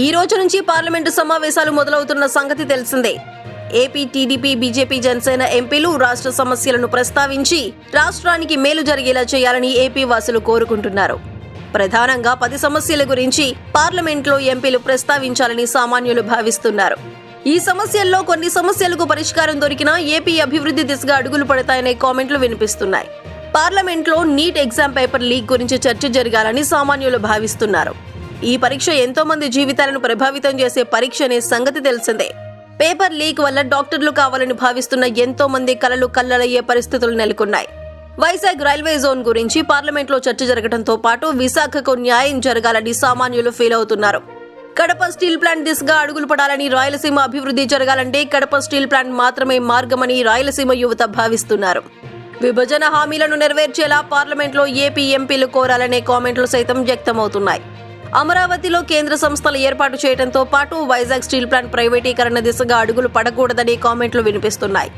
ఈ రోజు నుంచి పార్లమెంటు సమావేశాలు మొదలవుతున్న సంగతి తెలిసిందే. ఏపీ టీడీపీ బీజేపీ జనసేన ఎంపీలు రాష్ట్ర సమస్యలను ప్రస్తావించి రాష్ట్రానికి మేలు జరిగేలా చేయాలని ఏపీ వాసులు కోరుకుంటున్నారు. ప్రధానంగా పది సమస్యల గురించి పార్లమెంట్లో ఎంపీలు ప్రస్తావించాలని సామాన్యులు భావిస్తున్నారు. ఈ సమస్యల్లో కొన్ని సమస్యలకు పరిష్కారం దొరికినా ఏపీ అభివృద్ధి దిశగా అడుగులు పడతాయనే కామెంట్లు వినిపిస్తున్నాయి. పార్లమెంట్లో నీట్ ఎగ్జామ్ పేపర్ లీక్ గురించి చర్చ జరగాలని సామాన్యులు భావిస్తున్నారు. ఈ పరీక్ష ఎంతో మంది జీవితాలను ప్రభావితం చేసే పరీక్ష అనే సంగతి తెలిసిందే. పేపర్ లీక్ వల్ల డాక్టర్లు కావాలని భావిస్తున్న ఎంతో మంది కలలు కల్లలయ్యే పరిస్థితులు నెలకొన్నాయి. వైజాగ్ రైల్వే జోన్ గురించి పార్లమెంట్లో చర్చ జరగడంతో పాటు విశాఖకు న్యాయం జరగాలని సామాన్యులు ఫీల్ అవుతున్నారు. కడప స్టీల్ ప్లాంట్ దిశగా అడుగులు పడాలని రాయలసీమ అభివృద్ధి జరగాలంటే కడప స్టీల్ ప్లాంట్ మాత్రమే మార్గమని రాయలసీమ యువత భావిస్తున్నారు. విభజన హామీలను నెరవేర్చేలా పార్లమెంట్లో ఏపీ ఎంపీలు కోరాలనే కామెంట్లు సైతం వ్యక్తమవుతున్నాయి. అమరావతిలో కేంద్ర సంస్థలు ఏర్పాటు చేయడంతో పాటు వైజాగ్ స్టీల్ ప్లాంట్ ప్రైవేటీకరణ దిశగా అడుగులు పడకూడదనే కామెంట్లు వినిపిస్తున్నాయి.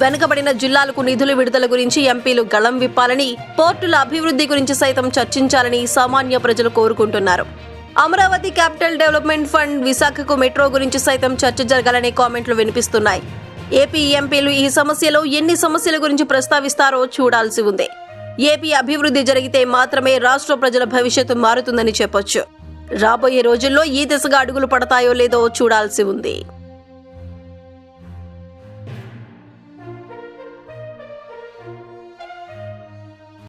వెనుకబడిన జిల్లాలకు నిధుల విడుదల గురించి ఎంపీలు గళం విప్పాలని పోర్టుల అభివృద్ధి గురించి సైతం చర్చించాలని సామాన్య ప్రజలు కోరుకుంటున్నారు. అమరావతి క్యాపిటల్ డెవలప్మెంట్ ఫండ్ విశాఖకు మెట్రో గురించి సైతం చర్చ జరగాలనే కామెంట్లు వినిపిస్తున్నాయి. ఏపీ ఎంపీలు ఈ సమస్యలో ఎన్ని సమస్యల గురించి ప్రస్తావిస్తారో చూడాల్సి ఉంది. ఏపీ అభివృద్ధి జరిగితే మాత్రమే రాష్ట్ర ప్రజల భవిష్యత్తు మారుతుందని చెప్పొచ్చు. రాబోయే రోజుల్లో ఈ దిశగా అడుగులు పడతాయో లేదో చూడాల్సి ఉంది.